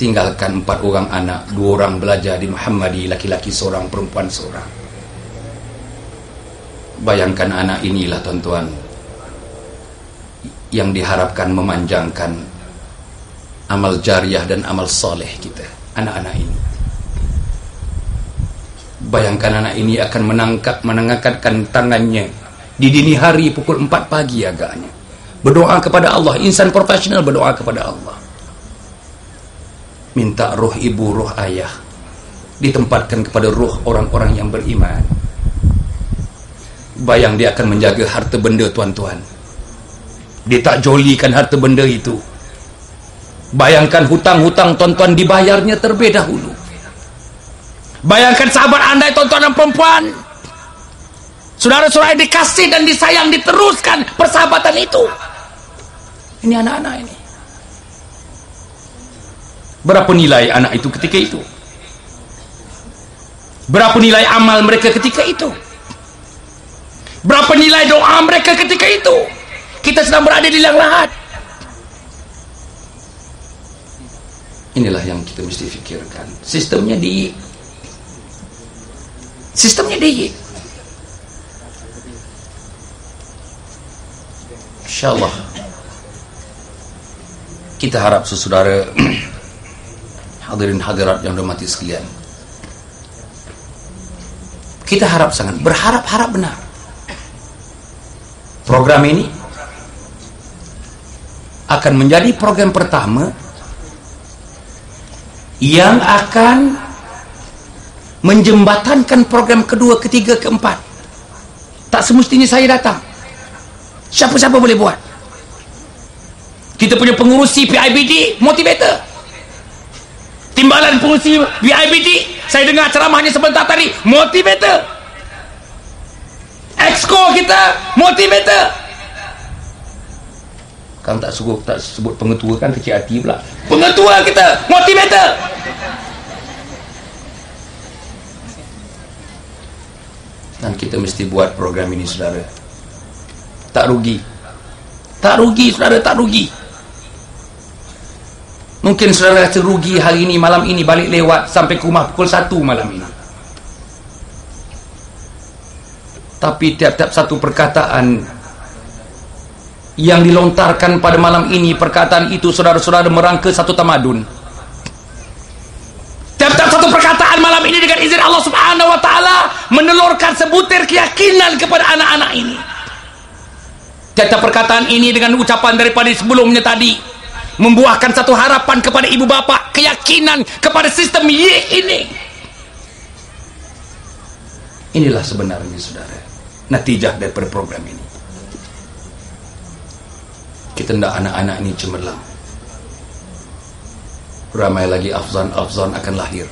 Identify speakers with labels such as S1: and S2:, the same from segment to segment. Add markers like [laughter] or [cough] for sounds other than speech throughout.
S1: tinggalkan empat orang anak dua orang belajar di Muhammadi laki-laki seorang perempuan seorang. Bayangkan anak inilah tuan-tuan yang diharapkan memanjangkan amal jariah dan amal soleh kita anak-anak ini. Bayangkan anak ini akan menangkap menangkapkan tangannya di dini hari pukul 4 pagi agaknya. Berdoa kepada Allah insan profesional berdoa kepada Allah minta roh ibu, roh ayah ditempatkan kepada roh orang-orang yang beriman. Bayang dia akan menjaga harta benda tuan-tuan. Dia tak jolikan harta benda itu. Bayangkan hutang-hutang tuan-tuan dibayarnya terlebih dahulu. Bayangkan sahabat anda tuan-tuan dan perempuan. Saudara-saudara dikasih dan disayang diteruskan persahabatan itu. Ini anak-anak ini Berapa nilai anak itu ketika itu? Berapa nilai amal mereka ketika itu? Berapa nilai doa mereka ketika itu? Kita sedang berada di liang lahat. Inilah yang kita mesti fikirkan. Sistemnya di Sistemnya di InsyaAllah Kita harap sesaudara [clears throat] hadirin hadirat yang dirahmati sekalian. Kita harap sangat berharap-harap benar. Program ini akan menjadi program pertama yang akan menjembatankan program kedua, ketiga, keempat. Tak semestinya saya datang. Siapa-siapa boleh buat? Kita punya pengurus CPIBD motivator timbalan pengurusi VIBT saya dengar ceramahnya sebentar tadi. Motivator. Exco kita motivator. Kan tak sebut tak sebut pengetua kan kecil hati pula. Pengetua kita motivator. Dan kita mesti buat program ini saudara. Tak rugi. Tak rugi saudara tak rugi Mungkin saudara rasa rugi hari ini, malam ini balik lewat sampai ke rumah pukul 1 malam ini. Tapi tiap-tiap satu perkataan yang dilontarkan pada malam ini, perkataan itu saudara-saudara merangka satu tamadun. Tiap-tiap satu perkataan malam ini dengan izin Allah subhanahu wa ta'ala menelurkan sebutir keyakinan kepada anak-anak ini. Tiap-tiap perkataan ini dengan ucapan daripada sebelumnya tadi membuahkan satu harapan kepada ibu bapa keyakinan kepada sistem Y ini. Inilah sebenarnya saudara natijah daripada program ini. Kita tidak anak-anak ini cemerlang. Ramai lagi afzan-afzan akan lahir.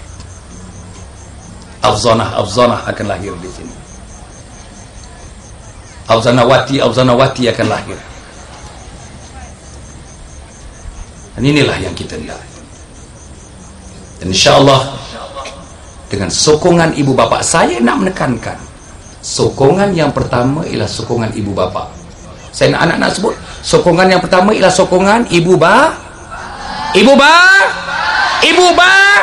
S1: Afzanah-afzanah akan lahir di sini. Afzanawati-afzanawati akan lahir Dan inilah yang kita lihat. Dan insyaAllah dengan sokongan ibu bapa saya nak menekankan sokongan yang pertama ialah sokongan ibu bapa. Saya nak anak-anak sebut sokongan yang pertama ialah sokongan ibu ba ibu ba ibu ba.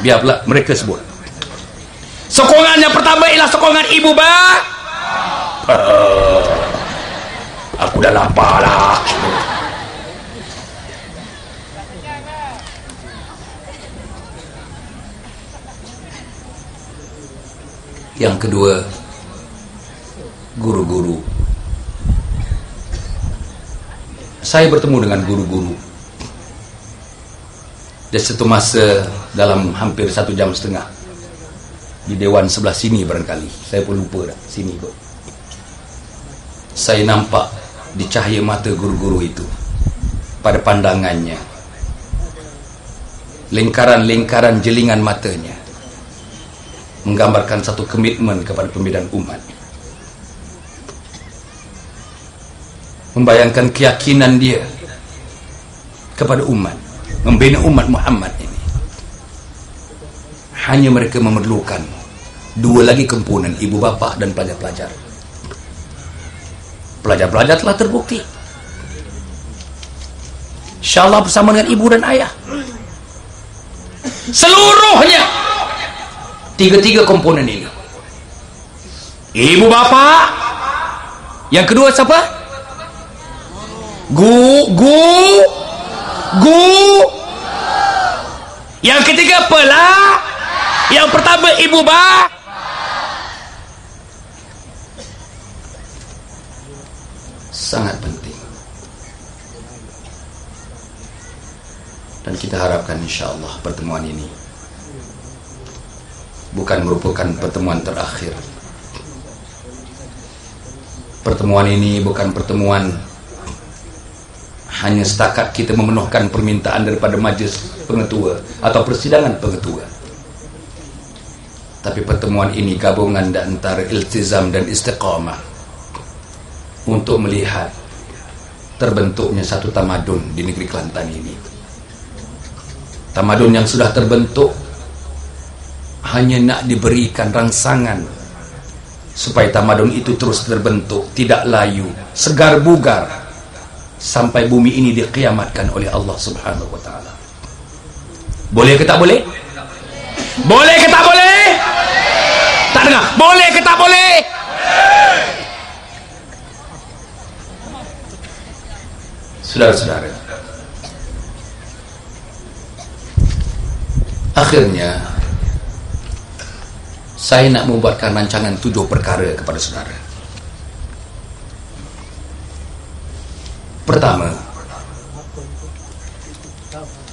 S1: Biar pula mereka sebut. Sokongan yang pertama ialah sokongan ibu ba. Uh, aku dah lapar lah yang kedua guru-guru. Saya bertemu dengan guru-guru. Dan satu masa dalam hampir satu jam setengah. Di dewan sebelah sini barangkali. Saya pun lupa dah sini kot. Saya nampak di cahaya mata guru-guru itu pada pandangannya lingkaran-lingkaran jelingan matanya menggambarkan satu komitmen kepada pembinaan umat. Membayangkan keyakinan dia kepada umat membina umat Muhammad ini. Hanya mereka memerlukan dua lagi komponen ibu bapa dan pelajar-pelajar. Pelajar-pelajar telah terbukti. insyaAllah bersama dengan ibu dan ayah. Seluruhnya tiga-tiga komponen ini. Ibu bapa? Yang kedua siapa? Gu gu gu. Yang ketiga pela yang pertama ibu bapa sangat penting. Dan kita harapkan insyaAllah pertemuan ini bukan merupakan pertemuan terakhir. Pertemuan ini bukan pertemuan hanya setakat kita memenuhkan permintaan daripada majlis pengetua atau persidangan pengetua. Tapi pertemuan ini gabungan antara iltizam dan istiqamah untuk melihat terbentuknya satu tamadun di negeri Kelantan ini. Tamadun yang sudah terbentuk hanya nak diberikan rangsangan supaya tamadun itu terus terbentuk tidak layu segar bugar sampai bumi ini dikiamatkan oleh Allah subhanahu wa ta'ala boleh ke tak boleh? boleh ke tak boleh? tak dengar? boleh ke tak boleh? saudara-saudara akhirnya saya nak membuatkan rancangan tujuh perkara kepada saudara. Pertama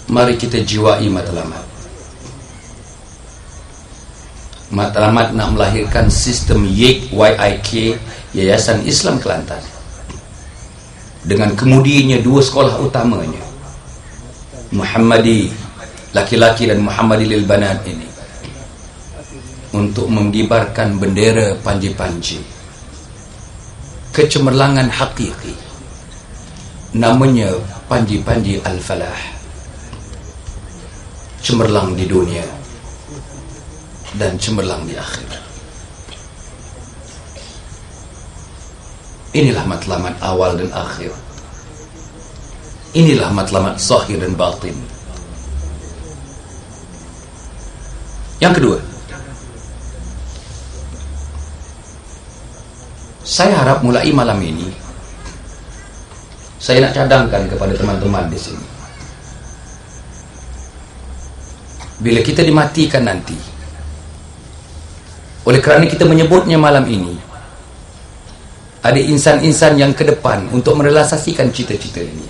S1: mari kita jiwai matlamat matlamat nak melahirkan sistem YIK YIK Yayasan Islam Kelantan. Dengan kemudiannya dua sekolah utamanya Muhammadi laki-laki dan Muhammadil Banat ini untuk mengibarkan bendera panji-panji. Kecemerlangan hakiki namanya panji-panji Al-Falah. Cemerlang di dunia dan cemerlang di akhirat inilah matlamat awal dan akhir. Inilah matlamat sahir dan batin. Yang kedua, saya harap mulai malam ini saya nak cadangkan kepada teman-teman di sini. Bila kita dimatikan nanti, oleh kerana kita menyebutnya malam ini, ada insan-insan yang ke depan untuk merealisasikan cita-cita ini.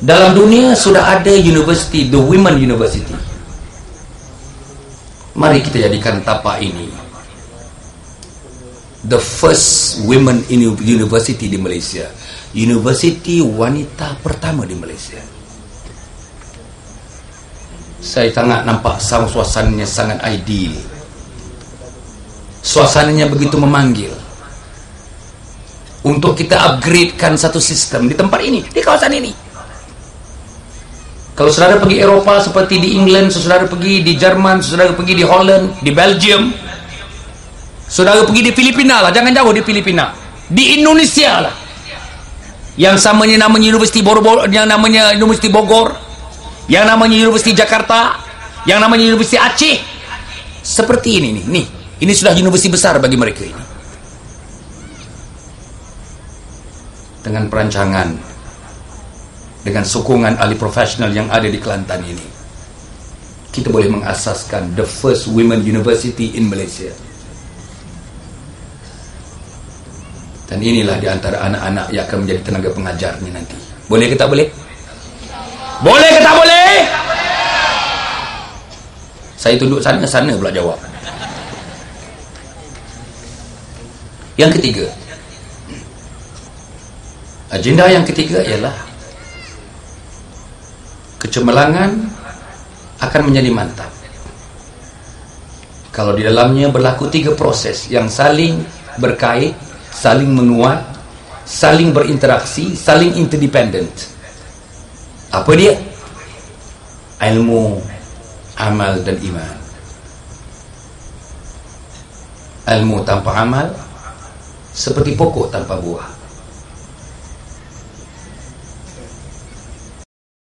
S1: Dalam dunia sudah ada university, the Women University. Mari kita jadikan tapak ini The first women in university di Malaysia. University wanita pertama di Malaysia. Saya sangat nampak suasananya sangat ideal. Suasananya begitu memanggil. Untuk kita upgradekan satu sistem di tempat ini Di kawasan ini. Kalau saudara pergi Eropah seperti di England, saudara pergi di Jerman, saudara pergi di Holland, di Belgium, saudara pergi di Filipina lah, jangan jauh di Filipina. Di Indonesia lah. Yang samanya namanya Universiti Bogor, yang namanya Universiti Bogor, yang namanya Universiti Jakarta, yang namanya Universiti Aceh. Seperti ini nih, nih. Ini sudah universiti besar bagi mereka ini. Dengan perancangan dengan sokongan ahli profesional yang ada di Kelantan ini kita boleh mengasaskan the first women university in Malaysia dan inilah di antara anak-anak yang akan menjadi tenaga pengajarnya nanti boleh ke tak boleh? boleh ke tak boleh? saya tunduk sana sana pula jawab yang ketiga agenda yang ketiga ialah kecemerlangan akan menjadi mantap kalau di dalamnya berlaku tiga proses yang saling berkait saling menguat saling berinteraksi saling interdependent. Apa dia? ilmu amal dan iman. Ilmu tanpa amal seperti pokok tanpa buah